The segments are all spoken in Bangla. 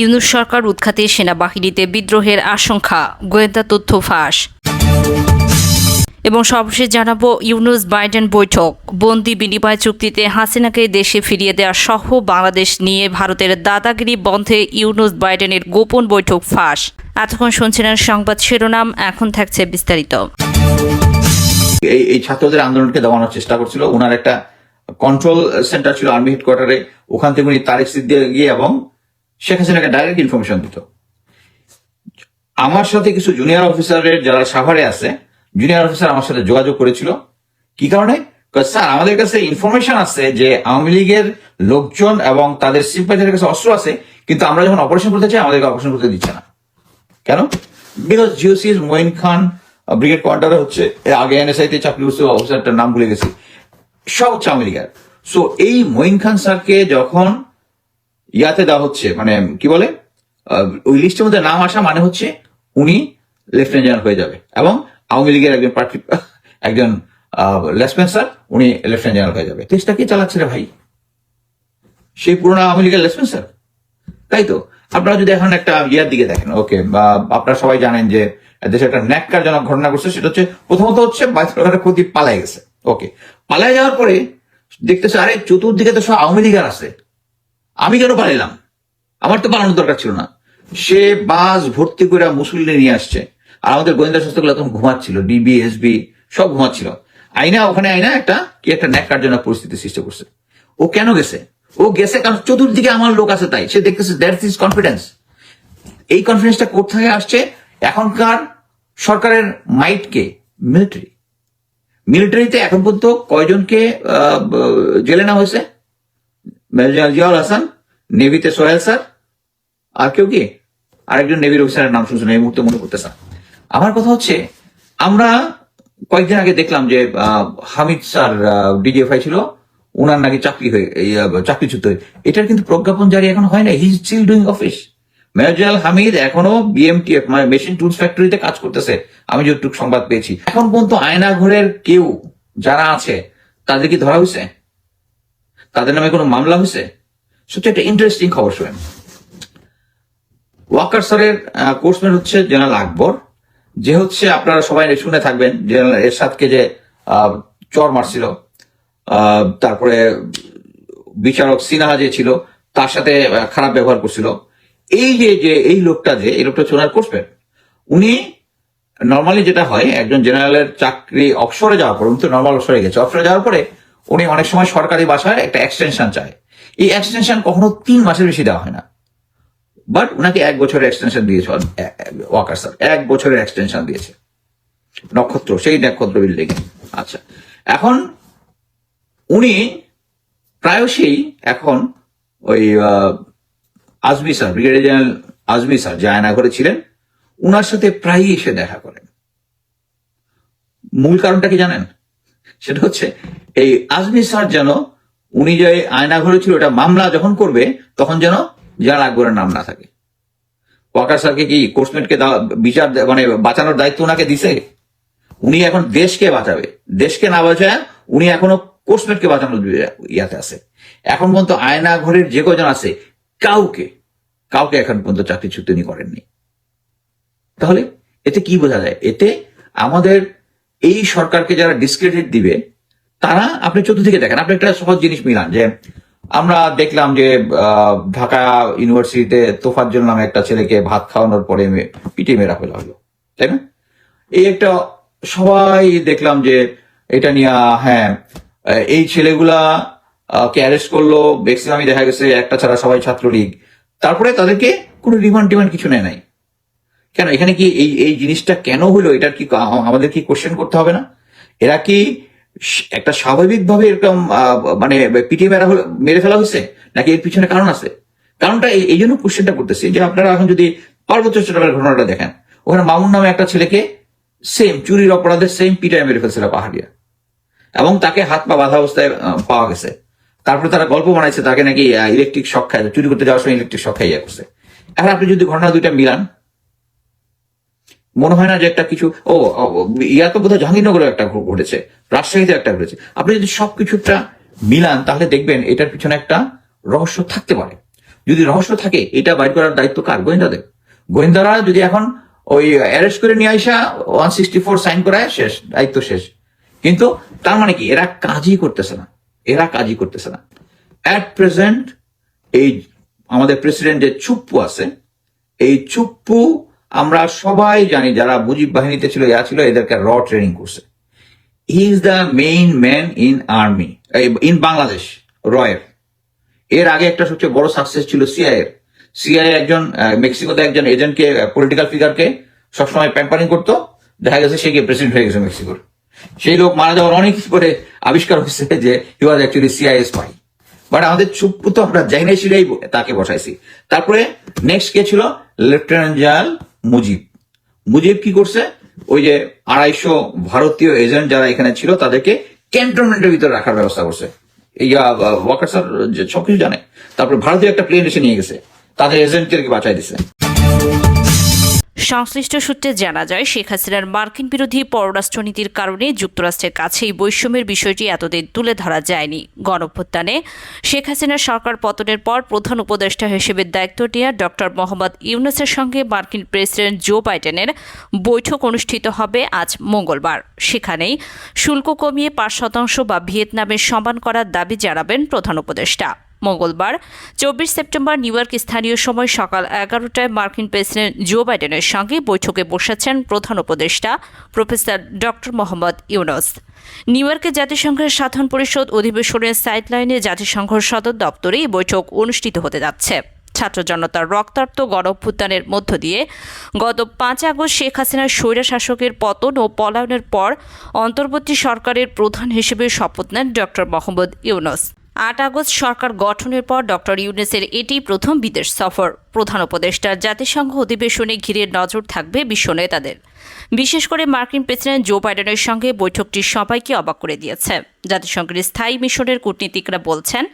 ইউনুস সরকার উৎখাতে সেনাবাহিনীতে বিদ্রোহের আশঙ্কা, গোয়েন্দা তথ্য ফাঁস। এবং সর্বশেষ জানাব ইউনুস বাইডেন বৈঠক। বন্দি বিনিময় চুক্তিতে হাসিনাকে দেশে ফিরিয়ে দেওয়া সহ বাংলাদেশ নিয়ে ভারতের দাদাগিরি বন্ধে ইউনুস বাইডেনের গোপন বৈঠক ফাঁস। এতক্ষণ শুনছিলেন সংবাদ শিরোনাম, এখন থাকছে বিস্তারিত। এই এই ছাত্রদের আন্দোলনকে দমানোর চেষ্টা করছিল। ওনার একটা কন্ট্রোল সেন্টার ছিল আর্মি হেডকোয়ার্টারে ওখান থেকে উনি সিদ্দিকে গিয়ে এবং শেখ হাসিনাকে ডাইরেক্ট ইনফরমেশন দিত। আমার সাথে কিছু জুনিয়র অফিসারের যারা সাভারে আছে জুনিয়র অফিসার আমার সাথে যোগাযোগ করেছিল। কি কারণে? স্যার, আমাদের কাছে ইনফরমেশন আছে যে আওয়ামী লীগের লোকজন এবং তাদের সিম্পাইজারের কাছে অস্ত্র আছে, কিন্তু আমরা যখন অপারেশন করতে চাই, আমাদেরকে অপারেশন করতে দিচ্ছে না। কেন? বিকজ জিওসির মঈন খান ব্রিগেড কমান্ডার হচ্ছে আগে এনএসআই তে চাকরি করছে অফিসারটার নাম ভুলে গেছি। সব হচ্ছে আমেরিকার সো এই মঈন খান স্যারকে যখন ইয়াতে দেওয়া হচ্ছে মানে কি বলে? ওই লিস্টের মধ্যে নাম আসা মানে হচ্ছে উনি লেফটেন্যান্ট জেনারেল হয়ে যাবে এবং আওয়ামী লীগের একজন প্রার্থী, একজন লেসপেন্সার উনি লেফটেন্যান্ট জেনারেল হয়ে যাবে। দেশটা কি চালাচ্ছে রে ভাই? সেই পুরোনো আওয়ামী লীগের লেসপেন্সার তাই তো? আপনারা যদি এখন একটা ইয়ার দিকে দেখেন, ওকে, বা আপনারা সবাই জানেন যে দেশে একটা ন্যাক্কারজনক ঘটনা ঘটছে, সেটা হচ্ছে, প্রথমত হচ্ছে টাকার ক্ষতি পালাই গেছে। ওকে পালাই যাওয়ার পরে দেখতেছে, আরে চতুর্দিকে তো সব আওয়ামী লীগের আছে। আমি কেন পালাইলাম আমার তো পালানোর দরকার ছিল না। সে বাস ভর্তি করে মুসলিম নিয়ে আসছে। আর আমাদের গোয়েন্দা সংস্থাগুলো তখন ঘুমাচ্ছিল, ডিবি, এসবি, সব ঘুমাচ্ছিল। আইনা ওখানে আইনা একটা কি একটা ন্যাক্কারজনক পরিস্থিতি সৃষ্টি করছে। ও কেন গেছে? ও গেছে কারণ চতুর্দিকে আমার লোক আছে তাই। সে দেখতেছে দ্যাট ইজ কনফিডেন্স এই কনফিডেন্সটা কোথায় আসছে? এখনকার সরকারের মাইটকে মিলিটারি মিলিটারিতে এখন পর্যন্ত কয়জনকে জেলে নেওয়া হয়েছে? মেজর জিয়াউল হাসান? নেভিতে সোহেল স্যার? আর কেউ কি? আরেকজন নেভির অফিসারের নাম শুনছেন, এই মুহূর্তে মনে করতেছে। আমার কথা হচ্ছে, আমরা কয়েকদিন আগে দেখলাম যে হামিদ স্যার ডিজিএফআই ছিল ওনার নাকি চাকরি হয়ে চাকরিচ্যুত হয়ে। এটার কিন্তু প্রজ্ঞাপন জারি এখন হয় না he still doing office major Hamid এখনও বিএমটিএফ মানে মেশিন টুলস ফ্যাক্টরিতে কাজ করতেছে। আমি যতটুকু সংবাদ পেয়েছি। এখন পর্যন্ত আয়না ঘরের কেউ যারা আছে, তাদের কি ধরা হয়েছে? তাদের নামে কোনো মামলা হয়েছে? সত্যি একটা ইন্টারেস্টিং খবর শোনেন। ওয়াকার স্যারের কোর্সম্যান হচ্ছে জেনারেল আকবর। যে হচ্ছে আপনারা সবাই শুনে থাকবেন, জেনারেল এরশাদকে যে চর মারছিল তারপরে বিচারক সিনহা যে ছিল, তার সাথে খারাপ ব্যবহার করছিল। এই যে যে, এই লোকটা যে, এই লোকটা হচ্ছে ওনার কোর্সম্যান উনি নর্মালি যেটা হয়, একজন জেনারেলের চাকরি অবসরে যাওয়ার পর, উনি তো নর্মাল অবসরে গেছে। অবসরে যাওয়ার পরে উনি অনেক সময় সরকারি বাসায় একটা এক্সটেনশন চায়। এই এক্সটেনশন কখনো তিন মাসের বেশি দেওয়া হয় না। বাট ওনাকে এক বছরের এক্সটেনশন দিয়েছে ওয়াকার স্যার, এক বছরের এক্সটেনশন দিয়েছে। নক্ষত্র, সেই নক্ষত্র বিল্ডিং আচ্ছা এখন উনি প্রায়শই এখন ওই Azmi sir brigadier general Azmi sir যে আয়নাঘরে ছিলেন, উনার সাথে প্রায়ই এসে দেখা করেন। মূল কারণটা কি জানেন? সেটা হচ্ছে, এই আজমি স্যার যেন, উনি যে আয়নাঘরে ছিল এটা মামলা যখন করবে, তখন যেন যার আকবরের নাম না থাকে। ওয়াকার স্যারকে কি কোর্সমেটকে বিচার মানে বাঁচানোর দায়িত্ব ওনাকে দিছে? উনি এখন দেশকে বাঁচাবে। দেশকে না বাঁচায়, উনি এখনও কোর্সমেটকে বাঁচানোর ইয়াতে আছে। এখন পর্যন্ত আয়না ঘরের যে কজন আছে, কাউকে কাউকে এখন পর্যন্ত চাকরিচ্যুত উনি করেননি। তাহলে, এতে কি বোঝা যায়? এতে আমাদের এই সরকারকে যারা ডিসক্রেডিট দিবে, তারা আপনি চতুর্দিকে দেখেন, আপনি একটা সহজ জিনিস মিলান, যে আমরা দেখলাম যে ঢাকা ইউনিভার্সিটিতে তোফাজ্জল নামে একটা ছেলেকে ভাত খাওয়ানোর পরে পিটিয়ে মেরা ফেলা হলো, তাই না? এই একটা সবাই দেখলাম যে এটা নিয়ে হ্যাঁ এই ছেলেগুলা কে অ্যারেস্ট করল ম্যাক্সিমামই দেখা গেছে একটা ছাড়া সবাই ছাত্রলীগ, তারপরে তাদেরকে কোনো রিমান্ড টিমান্ড কিছু নেয় নাই। কেন? এখানে কি এই এই জিনিসটা কেন হলো? এটার কি আমাদের কি কোশ্চেন করতে হবে না? এরা কি একটা স্বাভাবিকভাবে এরকম মানে পিটিয়ে মেরা হলো, মেরে ফেলা হয়েছে? নাকি এর পিছনে কারণ আছে? কারণটা এই- জন্য কোশ্চেনটা করতেছি যে আপনারা এখন যদি পার্বত্য চট্টগ্রামের ঘটনাটা দেখেন, ওখানে মামুন নামে একটা ছেলেকে সেম চুরির অপরাধে সেম পিটায় মেরে ফেলছিল পাহাড়িয়া। এবং তাকে হাত পা বাঁধা অবস্থায় পাওয়া গেছে। তারপরে তারা গল্প বানাইছে, তাকে নাকি ইলেকট্রিক শক খায়, চুরি করতে যাওয়ার সময় ইলেকট্রিক শখ খাইয়া করছে। এখন আপনি যদি ঘটনা দুইটা মিলান মনে হয় না যে একটা কিছু, ও ইয়া তো বোধহয় জাহাঙ্গীরনগরে একটা ঘটেছে, রাজশাহীতে একটা ঘটেছে। আপনি যদি সবকিছুটা মিলান, তাহলে দেখবেন এটার পিছনে একটা রহস্য থাকতে পারে। যদি রহস্য থাকে, এটা বাইর করার দায়িত্ব কার? গোয়েন্দাদের। গোয়েন্দারা যদি এখন ওই অ্যারেস্ট করে নিয়ে আসা ওয়ান সিক্সটি ফোর সাইন করায়, শেষ, দায়িত্ব শেষ। কিন্তু তার মানে কি? এরা কাজই করতেছে না। এরা কাজই করতেছে না। অ্যাট প্রেজেন্ট এই আমাদের প্রেসিডেন্ট যে চুপ্পু আছে, এই চুপ্পু আমরা সবাই জানি যারা মুজিব বাহিনীতে ছিল ইয়া ছিল এদেরকে র ট্রেনিং করছে he is the main man in army in Bangladesh রয়ের এর আগে একটা সবচেয়ে বড় সাকসেস ছিল সিআইএর সিআইএ একজন মেক্সিকোতে একজন এজেন্টকে পলিটিক্যাল ফিগারকে সবসময় প্যাম্পারিং করতো। দেখা গেছে সে গিয়ে প্রেসিডেন্ট হয়ে গেছে মেক্সিকোর সেই লোক মারা যাওয়ার অনেক পরে আবিষ্কার হয়েছে যে he was actually CIA spy but আমাদের চুপ্পু তো আমরা জাইনে সেটাই তাকে বসাইছি। তারপরে নেক্সট কে ছিল লেফটেন্যান্ট জেনারেল মুজিব। মুজিব কি করছে? ওই যে আড়াইশো ভারতীয় এজেন্ট যারা এখানে ছিল, তাদেরকে ক্যান্টনমেন্টের ভিতরে রাখার ব্যবস্থা করছে। ওয়াকার স্যার সবকিছু জানে। তারপরে ভারতীয় একটা প্লেন এসে নিয়ে গেছে। তাদের এজেন্টদেরকে বাঁচাই দিছে। সংশ্লিষ্ট সূত্রে জানা যায়, শেখ হাসিনার মার্কিন বিরোধী পররাষ্ট্রনীতির কারণে যুক্তরাষ্ট্রের কাছে এই বৈষম্যের বিষয়টি এতদিন তুলে ধরা যায়নি। গণভ্যুত্থানে শেখ হাসিনার সরকার পতনের পর প্রধান উপদেষ্টা হিসেবে দায়িত্ব নেওয়া ডক্টর মোহাম্মদ ইউনুসের সঙ্গে মার্কিন প্রেসিডেন্ট জো বাইডেনের বৈঠক অনুষ্ঠিত হবে আজ মঙ্গলবার। সেখানেই শুল্ক কমিয়ে পাঁচ শতাংশ বা ভিয়েতনামের সমান করার দাবি জানাবেন প্রধান উপদেষ্টা। মঙ্গলবার, চব্বিশ সেপ্টেম্বর নিউ ইয়র্ক স্থানীয় সময় সকাল এগারোটায় মার্কিন প্রেসিডেন্ট জো বাইডেনের সঙ্গে বৈঠকে বসেছেন প্রধান উপদেষ্টা প্রফেসর ডক্টর মোহাম্মদ ইউনুস। নিউ ইয়র্কে জাতিসংঘের সাধারণ পরিষদ অধিবেশনের সাইডলাইনে জাতিসংঘ সদর দপ্তরে এই বৈঠক অনুষ্ঠিত হতে যাচ্ছে। ছাত্র জনতার রক্তাক্ত গণঅভ্যুত্থানের মধ্য দিয়ে গত পাঁচ আগস্ট শেখ হাসিনার স্বৈরা শাসকের পতন ও পলায়নের পর অন্তর্বর্তী সরকারের প্রধান হিসেবে শপথ নেন ডক্টর মোহাম্মদ ইউনুস। আট আগস্ট সরকার গঠনের পর ডক্টর ইউনেসের এটি প্রথম বিদেশ সফর। প্রধান উপদেষ্টার জাতিসংঘ অধিবেশনে ঘিরে নজর থাকবে বিশ্ব নেতাদের। বিশেষ করে মার্কিন প্রেসিডেন্ট জো বাইডেনের সঙ্গে বৈঠকটি সবাইকে অবাক করে দিয়েছে। জাতিসংঘের স্থায়ী মিশনের কূটনীতিকরা বলছেন,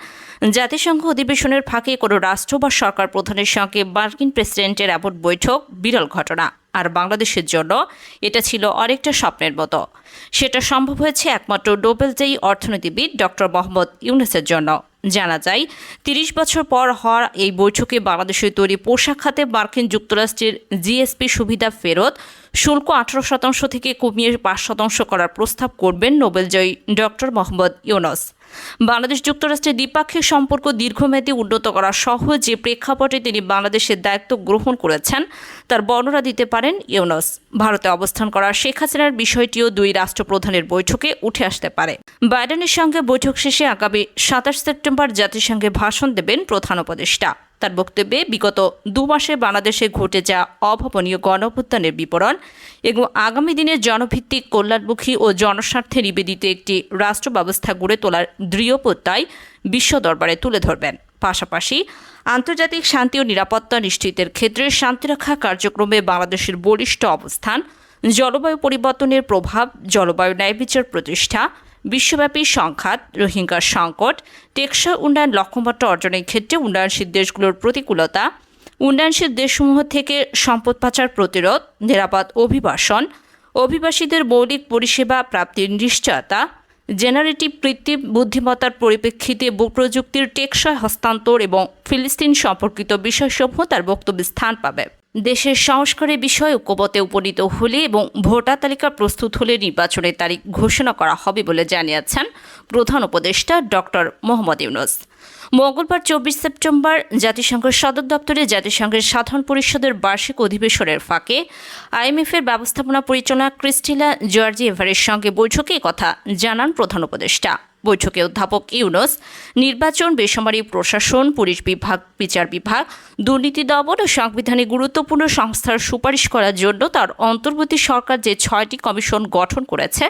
জাতিসংঘ অধিবেশনের ফাঁকে কোনো রাষ্ট্র বা সরকার প্রধানের সঙ্গে মার্কিন প্রেসিডেন্টের এমন বৈঠক বিরল ঘটনা। আর বাংলাদেশের জন্য এটা ছিল অনেকটা স্বপ্নের মতো। সেটা সম্ভব হয়েছে একমাত্র নোবেলজয়ী অর্থনীতিবিদ ডক্টর মোহাম্মদ ইউনুসের জন্য। জানা যায়, তিরিশ বছর পর হওয়ার এই বৈঠকে বাংলাদেশের তৈরি পোশাক খাতে মার্কিন যুক্তরাষ্ট্রের জিএসপি সুবিধা ফেরত, শুল্ক আঠারো শতাংশ থেকে কমিয়ে পাঁচ শতাংশ করার প্রস্তাব করবেন নোবেলজয়ী ডক্টর মোহাম্মদ ইউনুস। বাংলাদেশ যুক্তরাষ্ট্রের দ্বিপাক্ষিক সম্পর্ক দীর্ঘমেয়াদী উন্নত করা সহ যে প্রেক্ষাপটে তিনি বাংলাদেশের দায়িত্ব গ্রহণ করেছেন, তার বর্ণনা দিতে পারেন ইউনস। ভারতে অবস্থান করা শেখ হাসিনার বিষয়টিও দুই রাষ্ট্রপ্রধানের বৈঠকে উঠে আসতে পারে। বাইডেনের সঙ্গে বৈঠক শেষে আগামী সাতাশ সেপ্টেম্বর জাতিসংঘে ভাষণ দেবেন প্রধান উপদেষ্টা। তার বক্তব্যে বিগত দু মাসে বাংলাদেশে ঘটে যা অভাবনীয় গণঅভ্যুত্থানের বিবরণ এবং আগামী দিনে জনভিত্তিক কল্যাণমুখী ও জনস্বার্থে নিবেদিত একটি রাষ্ট্র ব্যবস্থা গড়ে তোলার দৃঢ় প্রত্যয় বিশ্ব দরবারে তুলে ধরবেন। পাশাপাশি আন্তর্জাতিক শান্তি ও নিরাপত্তা নিশ্চিতের ক্ষেত্রে শান্তিরক্ষা কার্যক্রমে বাংলাদেশের বলিষ্ঠ অবস্থান, জলবায়ু পরিবর্তনের প্রভাব, জলবায়ু ন্যায়বিচার প্রতিষ্ঠা বিশ্বব্যাপী সংঘাত, রোহিঙ্গার সংকট, টেকসই উন্নয়ন লক্ষ্যমাত্রা অর্জনের ক্ষেত্রে উন্নয়নশীল দেশগুলোর প্রতিকূলতা, উন্নয়নশীল দেশসমূহ থেকে সম্পদ পাচার প্রতিরোধ, নিরাপদ অভিবাসন, অভিবাসীদের মৌলিক পরিষেবা প্রাপ্তির নিশ্চয়তা, জেনারেটিভ কৃত্রিম বুদ্ধিমত্তার পরিপ্রেক্ষিতে প্রযুক্তির টেকসই হস্তান্তর এবং ফিলিস্তিন সম্পর্কিত বিষয়সমূহ তার বক্তব্যে স্থান পাবে। দেশের সংস্কারের বিষয়ে ঐক্যমতে উপনীত হলে এবং ভোটার তালিকা প্রস্তুত হলে নির্বাচনের তারিখ ঘোষণা করা হবে বলে জানিয়েছেন প্রধান উপদেষ্টা ডক্টর মোহাম্মদ ইউনুস। মঙ্গলবার চব্বিশ সেপ্টেম্বর জাতিসংঘের সদর দপ্তরে জাতিসংঘের সাধারণ পরিষদের বার্ষিক অধিবেশনের ফাঁকে আইএমএফের ব্যবস্থাপনা পরিচালনা ক্রিস্টিলা জর্জি এভারের সঙ্গে বৈঠকে কথা জানান প্রধান উপদেষ্টা। বৈঠকে অধ্যাপক ইউনুস, নির্বাচন, বেসামরিক প্রশাসন, পুলিশ বিভাগ, বিচার বিভাগ, দুর্নীতি দমন ও সাংবিধানিক গুরুত্বপূর্ণ সংস্থার সুপারিশ করার জন্য তার অন্তর্বর্তী সরকার যে ছয়টি কমিশন গঠন করেছে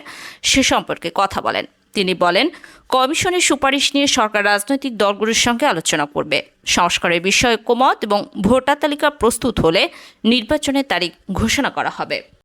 সে সম্পর্কে কথা বলেন। তিনি বলেন, কমিশনের সুপারিশ নিয়ে সরকার রাজনৈতিক দলগুলোর সঙ্গে আলোচনা করবে। সংস্কারের বিষয়ে কোমত এবং ভোটার তালিকা প্রস্তুত হলে নির্বাচনের তারিখ ঘোষণা করা হবে।